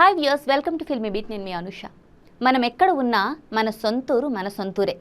Hi viewers welcome to Filmibeat నేను మీ అనుష. మనం ఎక్కడ ఉన్నా మన సొంతూరు మన సొంతూరే.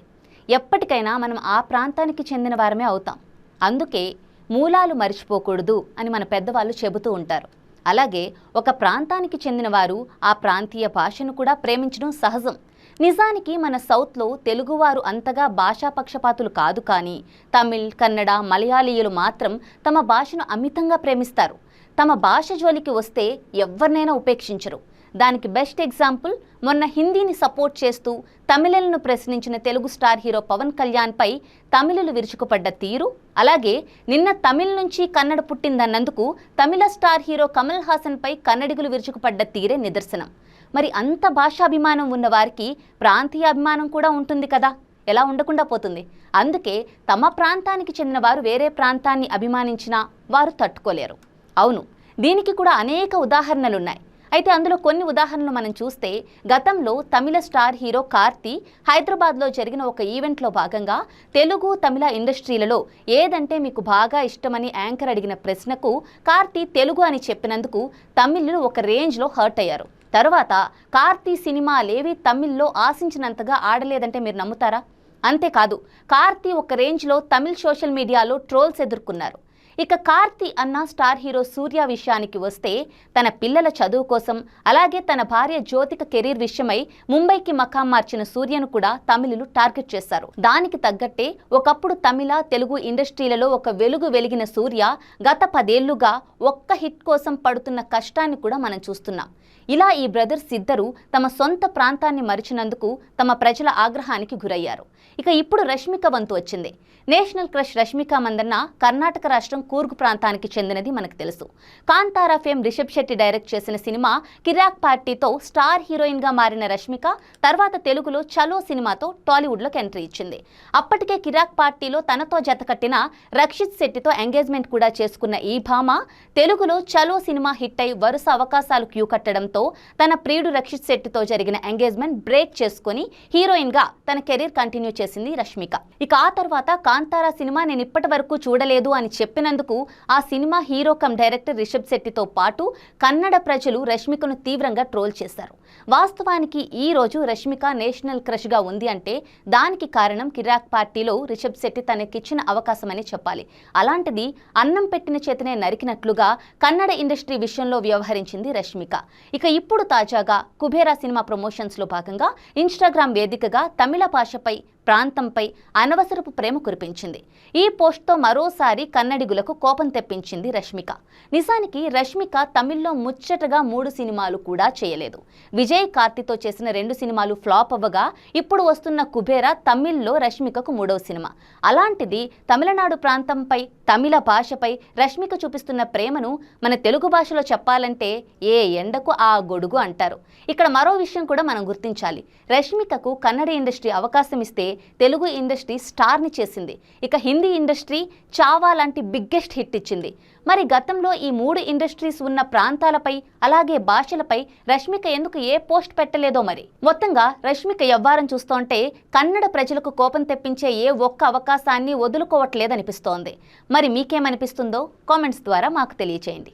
ఎప్పటికైనా మనం ఆ ప్రాంతానికి చెందిన వారమే అవుతాం. అందుకే మూలాలు మర్చిపోకూడదు అని మన పెద్దవాళ్ళు చెబుతూ ఉంటారు. అలాగే ఒక ప్రాంతానికి చెందిన వారు ఆ ప్రాంతీయ భాషను కూడా ప్రేమించడం సహజం. నిజానికి మన సౌత్లో తెలుగువారు అంతగా భాషా పక్షపాతులు కాదు కానీ తమిళ్ కన్నడ మలయాళీయులు మాత్రం తమ భాషను అమితంగా ప్రేమిస్తారు. తమ భాష జోలికి వస్తే ఎవరినైనా ఉపేక్షించరు. దానికి బెస్ట్ ఎగ్జాంపుల్ మొన్న హిందీని సపోర్ట్ చేస్తూ తమిళలను ప్రశ్నించిన తెలుగు స్టార్ హీరో పవన్ కళ్యాణ్పై తమిళులు విరుచుకుపడ్డ తీరు అలాగే నిన్న తమిళ్ నుంచి కన్నడ పుట్టిందన్నందుకు తమిళ స్టార్ హీరో కమల్ హాసన్పై కన్నడిగులు విరుచుకుపడ్డ తీరే నిదర్శనం. మరి అంత భాషాభిమానం ఉన్న వారికి ప్రాంతీయ అభిమానం కూడా ఉంటుంది కదా? ఎలా ఉండకుండా పోతుంది? అందుకే తమ ప్రాంతానికి చెందిన వారు వేరే ప్రాంతాన్ని అభిమానించినా వారు తట్టుకోలేరు. అవును దీనికి కూడా అనేక ఉదాహరణలున్నాయి. అయితే అందులో కొన్ని ఉదాహరణలు మనం చూస్తే గతంలో తమిళ స్టార్ హీరో కార్తీ హైదరాబాద్లో జరిగిన ఒక ఈవెంట్లో భాగంగా తెలుగు తమిళ ఇండస్ట్రీలలో ఏదంటే మీకు బాగా ఇష్టమని యాంకర్ అడిగిన ప్రశ్నకు కార్తీ తెలుగు అని చెప్పినందుకు తమిళ్ళు ఒక రేంజ్లో హర్ట్ అయ్యారు. తర్వాత కార్తీ సినిమాలేవి తమిళ్ళో ఆశించినంతగా ఆడలేదంటే మీరు నమ్ముతారా? అంతేకాదు కార్తీ ఒక రేంజ్లో తమిళ్ సోషల్ మీడియాలో ట్రోల్స్ ఎదుర్కొన్నారు. ఇక కార్తీ అన్న స్టార్ హీరో సూర్య విషయానికి వస్తే తన పిల్లల చదువు కోసం అలాగే తన భార్య జ్యోతిక కెరీర్ విషయమై ముంబైకి మకాం మార్చిన సూర్యను కూడా తమిళులు టార్గెట్ చేశారు. దానికి తగ్గట్టే ఒకప్పుడు తమిళ తెలుగు ఇండస్ట్రీలలో ఒక వెలుగు వెలిగిన సూర్య గత పదేళ్ళుగా ఒక్క హిట్ కోసం పడుతున్న కష్టాన్ని కూడా మనం చూస్తున్నాం. ఇలా ఈ బ్రదర్స్ ఇద్దరు తమ సొంత ప్రాంతాన్ని మరిచినందుకు తమ ప్రజల ఆగ్రహానికి గురయ్యారు. ఇక ఇప్పుడు రష్మిక వంతు వచ్చింది. నేషనల్ క్రష్ రష్మిక మందన్న కర్ణాటక రాష్ట్రం కూర్గ్ ప్రాంతానికి చెందినది మనకు తెలుసు. కాంతారా ఫేమ్ రిషబ్ శెట్టి డైరెక్ట్ చేసిన సినిమా కిరాక్ పార్టీతో స్టార్ హీరోయిన్గా మారిన రష్మిక తర్వాత తెలుగులో చలో సినిమాతో టాలీవుడ్లోకి ఎంట్రీ ఇచ్చింది. అప్పటికే కిరాక్ పార్టీలో తనతో జతకట్టిన రక్షిత్ శెట్టితో ఎంగేజ్మెంట్ కూడా చేసుకున్న ఈ భామ తెలుగులో చలో సినిమా హిట్ అయి వరుస అవకాశాలు క్యూ కట్టడంతో తన ప్రియుడు రక్షిత్ శెట్టితో జరిగిన ఎంగేజ్మెంట్ బ్రేక్ చేసుకుని హీరోయిన్గా తన కెరీర్ కంటిన్యూ చేసింది రష్మిక. ఇక ఆ తర్వాత కాంతారా సినిమా నేను ఇప్పటి వరకు చూడలేదు అని చెప్పినందుకు ఆ cinema hero come director Rishab శెట్టితో పాటు కన్నడ ప్రజలు రష్మికను తీవ్రంగా ట్రోల్ చేశారు. వాస్తవానికి ఈ రోజు రష్మిక నేషనల్ క్రష్గా ఉంది అంటే దానికి కారణం కిరాక్ పార్టీలో రిషబ్ శెట్టి తనకిచ్చిన అవకాశమని చెప్పాలి. అలాంటిది అన్నం పెట్టిన చేతనే నరికినట్లుగా కన్నడ ఇండస్ట్రీ విషయంలో వ్యవహరించింది రష్మిక. ఇక ఇప్పుడు తాజాగా కుబేరా సినిమా ప్రమోషన్స్లో భాగంగా ఇన్స్టాగ్రామ్ వేదికగా తమిళ భాషపై ప్రాంతంపై అనవసరపు ప్రేమ కురిపించింది. ఈ పోస్ట్తో మరోసారి కన్నడిగులకు కోపం తెప్పించింది రష్మిక. నిజానికి రష్మిక తమిళ్ళో ముచ్చటగా మూడు సినిమాలు కూడా చేయలేదు. విజయ్ కార్తితో చేసిన రెండు సినిమాలు ఫ్లాప్ అవ్వగా ఇప్పుడు వస్తున్న కుబేరా తమిళ్ళో రష్మికకు మూడవ సినిమా. అలాంటిది తమిళనాడు ప్రాంతంపై తమిళ భాషపై రష్మిక చూపిస్తున్న ప్రేమను మన తెలుగు భాషలో చెప్పాలంటే ఏ ఎండకు ఆ గొడుగు అంటారు. ఇక్కడ మరో విషయం కూడా మనం గుర్తించాలి. రష్మికకు కన్నడ ఇండస్ట్రీ అవకాశం ఇస్తే తెలుగు ఇండస్ట్రీ స్టార్ని చేసింది. ఇక హిందీ ఇండస్ట్రీ చావా లాంటి బిగ్గెస్ట్ హిట్ ఇచ్చింది. మరి గతంలో ఈ మూడు ఇండస్ట్రీస్ ఉన్న ప్రాంతాలపై అలాగే భాషలపై రష్మిక ఎందుకు ఏ పోస్ట్ పెట్టలేదో మరి. మొత్తంగా రష్మిక ఎవ్వారం చూస్తుంటే కన్నడ ప్రజలకు కోపం తెప్పించే ఏ ఒక్క అవకాశాన్ని వదులుకోవట్లేదనిపిస్తోంది. మరి మీకేమనిపిస్తుందో కామెంట్స్ ద్వారా మాకు తెలియచేయండి.